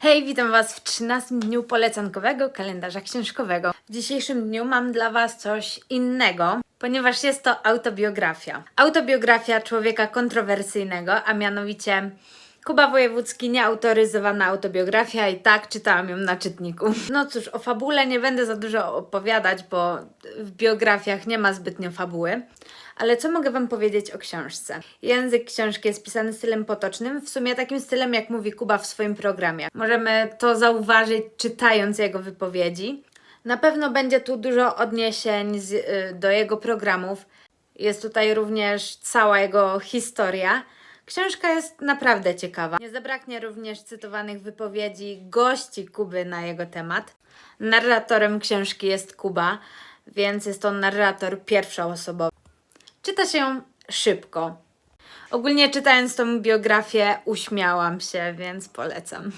Hej, witam Was w 13 dniu polecankowego kalendarza książkowego. W dzisiejszym dniu mam dla Was coś innego, ponieważ jest to autobiografia. Autobiografia człowieka kontrowersyjnego, a mianowicie Kuba Wojewódzki, nieautoryzowana autobiografia i tak czytałam ją na czytniku. No cóż, o fabule nie będę za dużo opowiadać, bo w biografiach nie ma zbytnio fabuły. Ale co mogę Wam powiedzieć o książce? Język książki jest pisany stylem potocznym, w sumie takim stylem, jak mówi Kuba w swoim programie. Możemy to zauważyć, czytając jego wypowiedzi. Na pewno będzie tu dużo odniesień z, y, do jego programów. Jest tutaj również cała jego historia. Książka jest naprawdę ciekawa. Nie zabraknie również cytowanych wypowiedzi gości Kuby na jego temat. Narratorem książki jest Kuba, więc jest to narrator pierwszoosobowy. Czyta się ją szybko. Ogólnie czytając tą biografię uśmiałam się, więc polecam.